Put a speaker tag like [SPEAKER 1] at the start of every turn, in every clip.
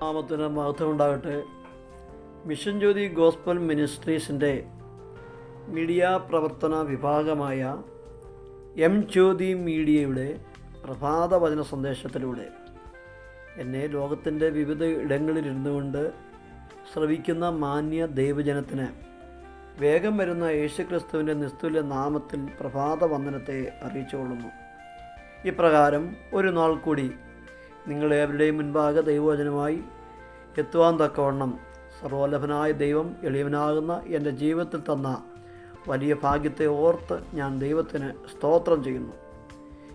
[SPEAKER 1] നാമത്തിന് മഹത്വം ഉണ്ടാകട്ടെ മിഷൻ ജ്യോതി ഗോസ്ബൽ മിനിസ്ട്രീസിന്റെ മീഡിയ പ്രവർത്തന വിഭാഗമായ എം ജ്യോതി മീഡിയയുടെ പ്രഭാത വചന സന്ദേശത്തിലൂടെ എന്നെ ലോകത്തിന്റെ വിവിധ ഇടങ്ങളിലിരുന്നു കൊണ്ട് ശ്രവിക്കുന്ന മാന്യ ദൈവജനത്തിന് വേഗം വരുന്ന യേശുക്രിസ്തുവിന്റെ നിസ്തുല്യ നാമത്തിൽ പ്രഭാത വന്ദനത്തെ അറിയിച്ചുകൊള്ളുന്നു. ഇപ്രകാരം ഒരു നാൾ കൂടി നിങ്ങളേവരുടെയും മുൻപാകെ ദൈവവചനമായി എത്തുവാൻ തക്കവണ്ണം സർവോലഭനായ ദൈവം എളിയവനാകുന്ന എന്റെ ജീവിതത്തിൽ തന്ന വലിയ ഭാഗ്യത്തെ ഓർത്ത് ഞാൻ ദൈവത്തിന് സ്തോത്രം ചെയ്യുന്നു.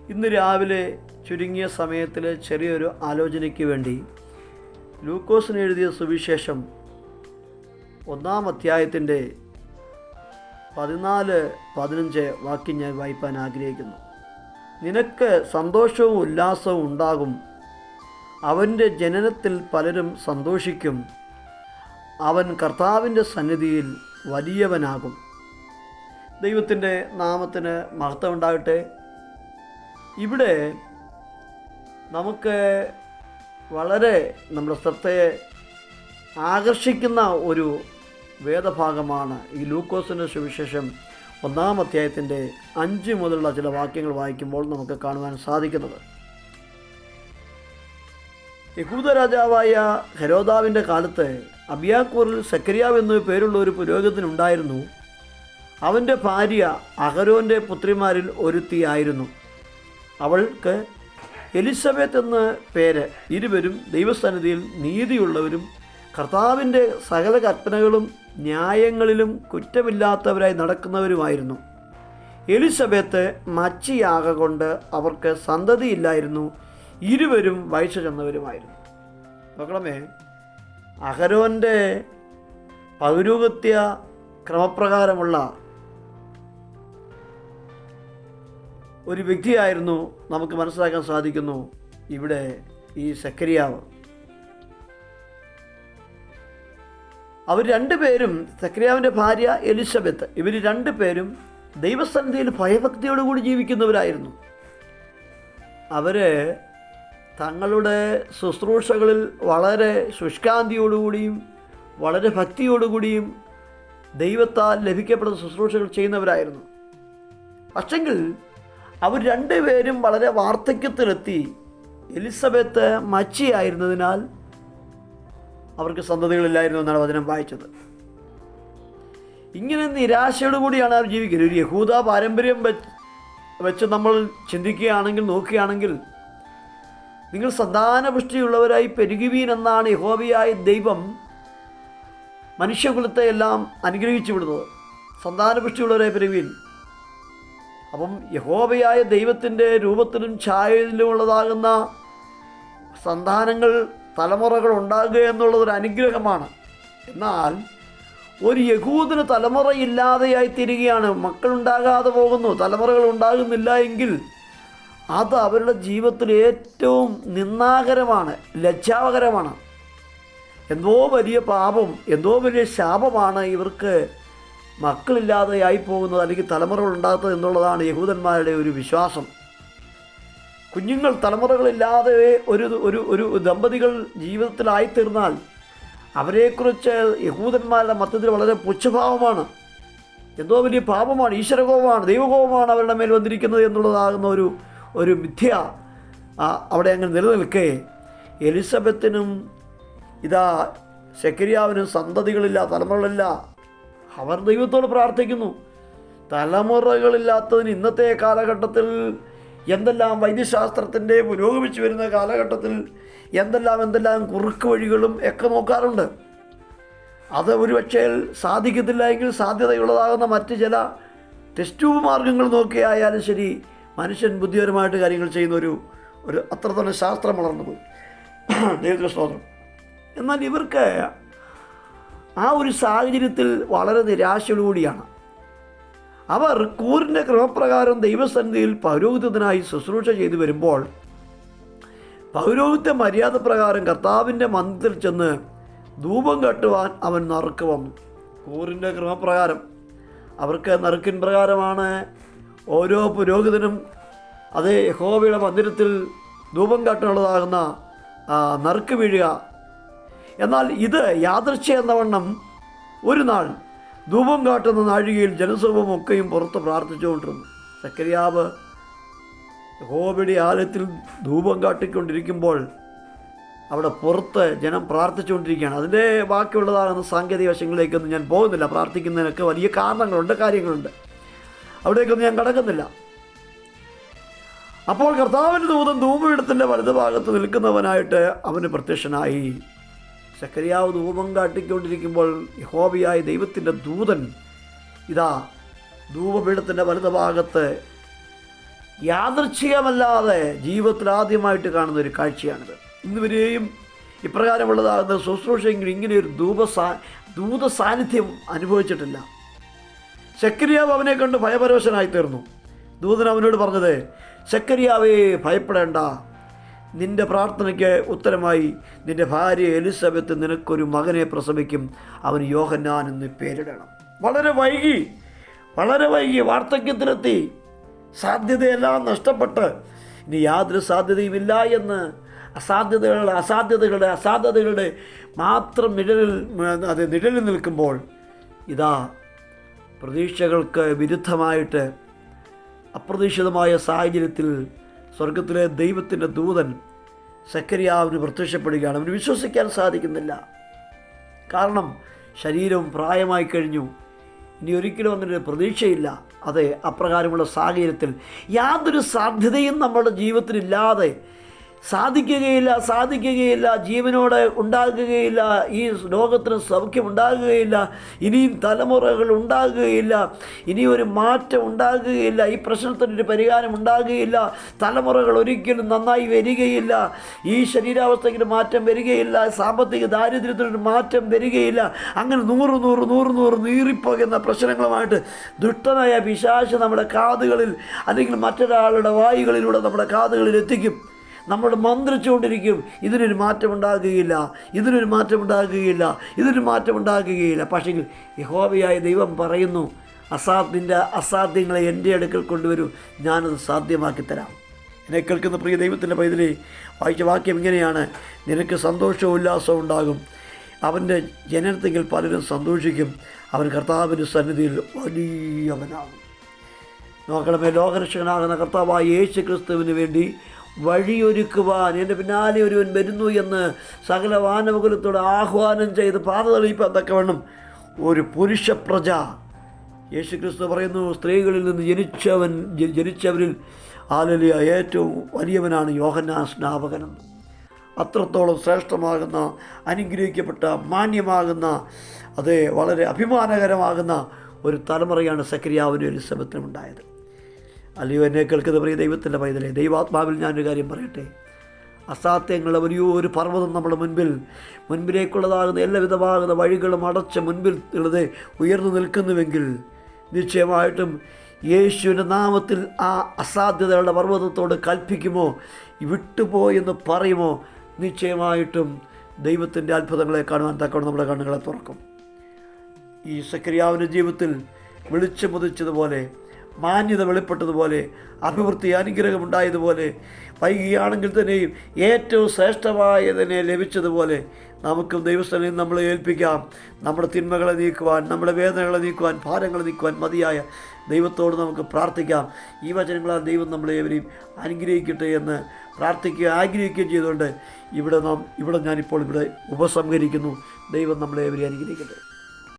[SPEAKER 1] ഇന്ന് രാവിലെ ചുരുങ്ങിയ സമയത്തിൽ ചെറിയൊരു ആലോചനയ്ക്ക് വേണ്ടി ലൂക്കോസിന് എഴുതിയ സുവിശേഷം ഒന്നാം അധ്യായത്തിന്റെ പതിനാല് പതിനഞ്ച് വാക്യം ഞാൻ വായിപ്പാൻ ആഗ്രഹിക്കുന്നു. നിനക്ക് സന്തോഷവും ഉല്ലാസവും ഉണ്ടാകും. അവന്റെ ജനനത്തിൽ പലരും സന്തോഷിക്കും. അവൻ കർത്താവിന്റെ സന്നിധിയിൽ വലിയവനാകും. ദൈവത്തിന്റെ നാമത്തിന് മഹത്വമുണ്ടാകട്ടെ. ഇവിടെ നമുക്ക് വളരെ നമ്മുടെ ശ്രദ്ധയെ ആകർഷിക്കുന്ന ഒരു വേദഭാഗമാണ് ഈ ലൂക്കോസിന്റെ സുവിശേഷം ഒന്നാം അധ്യായത്തിന്റെ അഞ്ച് മുതലുള്ള ചില വാക്യങ്ങൾ വായിക്കുമ്പോൾ നമുക്ക് കാണുവാൻ സാധിക്കുന്നത്. യഹൂദ രാജാവായ ഹരോദാവിന്റെ കാലത്ത് അബിയാക്കൂറിൽ സക്രിയാവ് എന്നു പേരുള്ള ഒരു പുരോഗതിനുണ്ടായിരുന്നു അവന്റെ ഭാര്യ അഹരോന്റെ പുത്രിമാരിൽ ഒരുത്തിയായിരുന്നു. അവൾക്ക് എലിസബത്ത് എന്ന പേര്. ഇരുവരും ദൈവസന്നിധിയിൽ നീതിയുള്ളവരും കർത്താവിന്റെ സകല കൽപ്പനകളും ന്യായങ്ങളിലും കുറ്റമില്ലാത്തവരായി നടക്കുന്നവരുമായിരുന്നു. എലിസബത്ത് മച്ചിയാക കൊണ്ട് അവർക്ക് സന്തതിയില്ലായിരുന്നു. ഇരുവരും വയസ്സ് ചെന്നവരുമായിരുന്നു. നോക്കണമേ അഹരോന്റെ പൗരോഗത്യ ക്രമപ്രകാരമുള്ള ഒരു വ്യക്തിയായിരുന്നു നമുക്ക് മനസ്സിലാക്കാൻ സാധിക്കുന്നു ഇവിടെ ഈ സക്കരിയാവ് അവർ രണ്ടുപേരും സക്രിയാവിന്റെ ഭാര്യ എലിസബത്ത് ഇവർ രണ്ടുപേരും ദൈവസന്നിധിയിൽ ഭയഭക്തിയോടുകൂടി ജീവിക്കുന്നവരായിരുന്നു. അവർ തങ്ങളുടെ ശുശ്രൂഷകളിൽ വളരെ ശുഷ്കാന്തിയോടുകൂടിയും വളരെ ഭക്തിയോടുകൂടിയും ദൈവത്താൽ ലഭിക്കപ്പെടുന്ന ശുശ്രൂഷകൾ ചെയ്യുന്നവരായിരുന്നു. പക്ഷെങ്കിൽ അവർ രണ്ടുപേരും വളരെ വാർദ്ധക്യത്തിലെത്തി. എലിസബത്ത് മച്ചിയായിരുന്നതിനാൽ അവർക്ക് സന്തതികളില്ലായിരുന്നു എന്നാണ് വചനം വായിച്ചത്. ഇങ്ങനെ നിരാശയോടു കൂടിയാണ് അവർ ജീവിക്കുന്നത് ഒരു യഹൂദ പാരമ്പര്യം വെച്ച് നമ്മൾ ചിന്തിക്കുകയാണെങ്കിൽ നോക്കുകയാണെങ്കിൽ നിങ്ങൾ സന്താനപുഷ്ടിയുള്ളവരായി പെരുകുവീൻ എന്നാണ് യഹോബിയായ ദൈവം മനുഷ്യകുലത്തെ എല്ലാം അനുഗ്രഹിച്ചു വിടുന്നത്. സന്താനപുഷ്ടിയുള്ളവരായി പെരുകുവീൻ. അപ്പം യഹോബയായ ദൈവത്തിന്റെ രൂപത്തിലും ഛായയിലും ഉള്ളതാകുന്ന സന്താനങ്ങൾ തലമുറകൾ ഉണ്ടാകുക എന്നുള്ളതൊരു അനുഗ്രഹമാണ്. എന്നാൽ ഒരു യഹൂദിന് തലമുറയില്ലാതെയായി തീരുകയാണ് മക്കളുണ്ടാകാതെ പോകുന്നു തലമുറകൾ ഉണ്ടാകുന്നില്ല എങ്കിൽ അത് അവരുടെ ജീവിതത്തിൽ ഏറ്റവും നിന്നാകരമാണ് ലജ്ജാകരമാണ് എന്തോ വലിയ പാപം എന്തോ വലിയ ശാപമാണ് ഇവർക്ക് മക്കളില്ലാതെയായി പോകുന്നത് അല്ലെങ്കിൽ തലമുറകൾ ഉണ്ടാകുന്നത് എന്നുള്ളതാണ് യഹൂദന്മാരുടെ ഒരു വിശ്വാസം. കുഞ്ഞുങ്ങൾ തലമുറകളില്ലാതെ ഒരു ഒരു ഒരു ദമ്പതികൾ ജീവിതത്തിലായിത്തീർന്നാൽ അവരെക്കുറിച്ച് യഹൂദന്മാരുടെ മൊത്തത്തിൽ വളരെ പുച്ഛഭാവമാണ്. എന്തോ വലിയ പാപമാണ് ഈശ്വരകോപമാണ് ദൈവകോപമാണ് അവരുടെ മേൽ വന്നിരിക്കുന്നത് എന്നുള്ളതാകുന്ന ഒരു ഒരു മിഥ്യ അവിടെ അങ്ങനെ നിലനിൽക്കേ. എലിസബത്തിനും ഇതാ ശക്കരിയാവിനും സന്തതികളില്ല തലമുറകളില്ല. അവർ ദൈവത്തോട് പ്രാർത്ഥിക്കുന്നു. തലമുറകളില്ലാത്തതിന് ഇന്നത്തെ കാലഘട്ടത്തിൽ എന്തെല്ലാം വൈദ്യശാസ്ത്രത്തിന്റെ പുരോഗമിച്ചു വരുന്ന കാലഘട്ടത്തിൽ എന്തെല്ലാം എന്തെല്ലാം കുറുക്ക് വഴികളും ഒക്കെ നോക്കാറുണ്ട്. അത് ഒരു പക്ഷേ സാധിക്കത്തില്ല എങ്കിൽ സാധ്യതയുള്ളതാകുന്ന മറ്റ് ചില ടെസ്റ്റ് ട്യൂബ് മാർഗങ്ങൾ നോക്കിയായാലും ശരി മനുഷ്യൻ ബുദ്ധിപരമായിട്ട് കാര്യങ്ങൾ ചെയ്യുന്ന ഒരു ഒരു അത്ര തന്നെ ശാസ്ത്രം വളർന്നു പോയി ദൈവത്തിന്റെ സ്തോത്രം. എന്നാൽ ഇവർക്ക് ആ ഒരു സാഹചര്യത്തിൽ വളരെ നിരാശയോടുകൂടിയാണ്. അവർ കൂറിന്റെ ക്രമപ്രകാരം ദൈവസന്നിധിയിൽ പൗരോഹിത്യത്തിനായി ശുശ്രൂഷ ചെയ്തു വരുമ്പോൾ പൗരോഹിത്യ മര്യാദ പ്രകാരം കർത്താവിന്റെ മന്ദിരത്തിൽ ചെന്ന് ധൂപം കെട്ടുവാൻ അവൻ നറുക്ക് വന്നു. കൂറിന്റെ ക്രമപ്രകാരം. അവർക്ക് നറുക്കിൻ പ്രകാരമാണ് ഓരോ പുരോഹിതനും അത് യഹോവയുടെ മന്ദിരത്തിൽ ധൂപം കാട്ടുള്ളതാകുന്ന നറുക്ക് വീഴുക. എന്നാൽ ഇത് യാദൃച്ഛ എന്നവണ്ണം ഒരു നാൾ ധൂപം കാട്ടുന്ന നാഴികയിൽ ജനസമൂഹം ഒക്കെയും പുറത്ത് പ്രാർത്ഥിച്ചുകൊണ്ടിരുന്നു. സക്കരിയാവ് യഹോബയുടെ ആലയത്തിൽ ധൂപം കാട്ടിക്കൊണ്ടിരിക്കുമ്പോൾ അവിടെ പുറത്ത് ജനം പ്രാർത്ഥിച്ചുകൊണ്ടിരിക്കുകയാണ്. അതിന്റെ ബാക്കിയുള്ളതാകുന്ന സാങ്കേതിക വശങ്ങളിലേക്കൊന്നും ഞാൻ പോകുന്നില്ല. പ്രാർത്ഥിക്കുന്നതിനൊക്കെ വലിയ കാരണങ്ങളുണ്ട് കാര്യങ്ങളുണ്ട്. അവിടേക്കൊന്നും ഞാൻ കടക്കുന്നില്ല. അപ്പോൾ കർത്താവിന്റെ ദൂതൻ ധൂമപീഠത്തിന്റെ വലതുഭാഗത്ത് നിൽക്കുന്നവനായിട്ട് അവന് പ്രത്യക്ഷനായി. സക്കരിയാവ് ധൂപം കാട്ടിക്കൊണ്ടിരിക്കുമ്പോൾ യഹോബിയായ ദൈവത്തിന്റെ ദൂതൻ ഇതാ ധൂപപീഠത്തിന്റെ വലതുഭാഗത്ത് യാദൃച്ഛികമല്ലാതെ ജീവിതത്തിൽ ആദ്യമായിട്ട് കാണുന്ന ഒരു കാഴ്ചയാണിത്. ഇന്നുവരെയും ഇപ്രകാരമുള്ളതാകുന്ന ശുശ്രൂഷയെങ്കിലും ഇങ്ങനെ ഒരു ധൂപ സാ ദൂത സാന്നിധ്യം അനുഭവിച്ചിട്ടില്ല. ശക്കരിയാവ് അവനെ കണ്ട് ഭയപരവശനായി തീർന്നു ദൂതൻ അവനോട് പറഞ്ഞത് ശക്കരിയാവേ ഭയപ്പെടേണ്ട. നിന്റെ പ്രാർത്ഥനയ്ക്ക് ഉത്തരമായി നിന്റെ ഭാര്യ എലിസബത്ത് നിനക്കൊരു മകനെ പ്രസവിക്കും. അവന് യോഹന്നാൻ എന്ന് പേരിടണം. വളരെ വൈകി വളരെ വൈകി വാർദ്ധക്യത്തിലെത്തി. സാധ്യതയെല്ലാം നഷ്ടപ്പെട്ട് ഇനി യാതൊരു സാധ്യതയുമില്ല എന്ന് അസാധ്യതകളുടെ അസാധ്യതകളുടെ അസാധ്യതകളുടെ മാത്രം നിഴലിൽ അത് നിഴലിൽ നിൽക്കുമ്പോൾ ഇതാ പ്രതീക്ഷകൾക്ക് വിരുദ്ധമായിട്ട് അപ്രതീക്ഷിതമായ സാഹചര്യത്തിൽ സ്വർഗത്തിലെ ദൈവത്തിന്റെ ദൂതൻ സക്കരിയാവിന് പ്രത്യക്ഷപ്പെടുകയാണ്. അവന് വിശ്വസിക്കാൻ സാധിക്കുന്നില്ല. കാരണം ശരീരവും പ്രായമായി കഴിഞ്ഞു. ഇനി ഒരിക്കലും അതിന്റെ പ്രതീക്ഷയില്ല. അതെ അപ്രകാരമുള്ള സാഹചര്യത്തിൽ യാതൊരു സാധ്യതയും നമ്മുടെ ജീവിതത്തിലില്ലാതെ സാധിക്കുകയില്ല സാധിക്കുകയില്ല ജീവനോടെ ഉണ്ടാകുകയില്ല ഈ ലോകത്തിന് സൗഖ്യം ഉണ്ടാകുകയില്ല ഇനിയും തലമുറകൾ ഉണ്ടാകുകയില്ല ഇനിയൊരു മാറ്റം ഉണ്ടാകുകയില്ല ഈ പ്രശ്നത്തിനൊരു പരിഹാരം ഉണ്ടാകുകയില്ല തലമുറകൾ ഒരിക്കലും നന്നായി വരികയില്ല ഈ ശരീരാവസ്ഥയ്ക്ക് മാറ്റം വരികയില്ല സാമ്പത്തിക ദാരിദ്ര്യത്തിനൊരു മാറ്റം വരികയില്ല അങ്ങനെ നൂറ് നൂറ് നൂറ് നൂറ് നീറിപ്പോകുന്ന പ്രശ്നങ്ങളുമായിട്ട് ദുഷ്ടനായ പിശാശ് നമ്മുടെ കാതുകളിൽ അല്ലെങ്കിൽ മറ്റൊരാളുടെ വായുകളിലൂടെ നമ്മുടെ കാതുകളിൽ എത്തിക്കും. നമ്മൾ മന്ത്രിച്ചുകൊണ്ടിരിക്കും. ഇതിനൊരു മാറ്റം ഉണ്ടാകുകയില്ല ഇതിനൊരു മാറ്റം ഉണ്ടാകുകയില്ല ഇതിനൊരു മാറ്റം ഉണ്ടാകുകയില്ല പക്ഷേ യഹോവയായ ദൈവം പറയുന്നു അസാധ്യന്റെ അസാധ്യങ്ങളെ എന്റെ അടുക്കൽ കൊണ്ടുവരൂ. ഞാനത് സാധ്യമാക്കി തരാം. എന്നെ കേൾക്കുന്ന പ്രിയ ദൈവത്തിന്റെ പൈതലി വായിച്ച വാക്യം ഇങ്ങനെയാണ്. നിനക്ക് സന്തോഷവും ഉല്ലാസവും ഉണ്ടാകും. അവന്റെ ജനനത്തെങ്കിൽ പലരും സന്തോഷിക്കും. അവൻ കർത്താവിന്റെ സന്നിധിയിൽ വലിയവനാകും. നോക്കണമേ ലോകരക്ഷകനാകുന്ന കർത്താവായ യേശു ക്രിസ്തുവിന് വേണ്ടി വഴിയൊരുക്കുവാൻ. എന്റെ പിന്നാലെ ഒരുവൻ വരുന്നു എന്ന് സകല വാനവകുലത്തോട് ആഹ്വാനം ചെയ്ത് പാത തെളിയിപ്പാൻ തക്കവണ്ണം ഒരു പുരുഷ പ്രജ. യേശു ക്രിസ്തു പറയുന്നു സ്ത്രീകളിൽ നിന്ന് ജനിച്ചവൻ ജനിച്ചവരിൽ ആലലിയ ഏറ്റവും വലിയവനാണ് യോഹന്നാ സ്നാപകനെന്ന് അത്രത്തോളം ശ്രേഷ്ഠമാകുന്ന അനുഗ്രഹിക്കപ്പെട്ട മാന്യമാകുന്ന അതേ വളരെ അഭിമാനകരമാകുന്ന ഒരു തലമുറയാണ് സക്രിയാവിനും എലിസബത്തിനും ഉണ്ടായത് അല്ലയോ എന്നെ കേൾക്കുന്ന പ്രിയ ദൈവത്തിന്റെ പൈതലെ ദൈവാത്മാവിൽ ഞാനൊരു കാര്യം പറയട്ടെ. അസാധ്യങ്ങളുടെ വലിയ ഒരു പർവതം നമ്മുടെ മുൻപിൽ മുൻപിലേക്കുള്ളതാകുന്ന എല്ലാവിധമാകുന്ന വഴികളും അടച്ച് മുൻപിൽ ഉള്ളത് ഉയർന്നു നിൽക്കുന്നുവെങ്കിൽ നിശ്ചയമായിട്ടും യേശുവിന്റെ നാമത്തിൽ ആ അസാധ്യതകളുടെ പർവതത്തോട് കൽപ്പിക്കുമോ വിട്ടുപോയെന്ന് പറയുമോ നിശ്ചയമായിട്ടും ദൈവത്തിന്റെ അത്ഭുതങ്ങളെ കാണുവാൻ തക്കവണ്ണം നമ്മുടെ കണ്ണുകളെ തുറക്കും. ഈ സക്രിയാവിന്റെ ജീവിതത്തിൽ വിളിച്ചു മുതിച്ചതുപോലെ മാന്യത വെളിപ്പെട്ടതുപോലെ അഭിവൃദ്ധി അനുഗ്രഹമുണ്ടായതുപോലെ വൈകിയാണെങ്കിൽ തന്നെയും ഏറ്റവും ശ്രേഷ്ഠമായതിനെ ലഭിച്ചതുപോലെ നമുക്കും ദൈവസ്ഥലിൽ നമ്മളെ ഏൽപ്പിക്കാം. നമ്മുടെ തിന്മകളെ നീക്കുവാൻ നമ്മുടെ വേദനകളെ നീക്കുവാൻ ഭാരങ്ങളെ നീക്കുവാൻ മതിയായ ദൈവത്തോട് നമുക്ക് പ്രാർത്ഥിക്കാം. ഈ വചനങ്ങളാൽ ദൈവം നമ്മളെ ഏവരെയും അനുഗ്രഹിക്കട്ടെ എന്ന് പ്രാർത്ഥിക്കുക ആഗ്രഹിക്കുകയും ചെയ്തുകൊണ്ട് ഇവിടെ നാം ഇവിടെ ഞാനിപ്പോൾ ഇവിടെ ഉപസംഹരിക്കുന്നു. ദൈവം നമ്മളെ ഏവരെയും അനുഗ്രഹിക്കട്ടെ.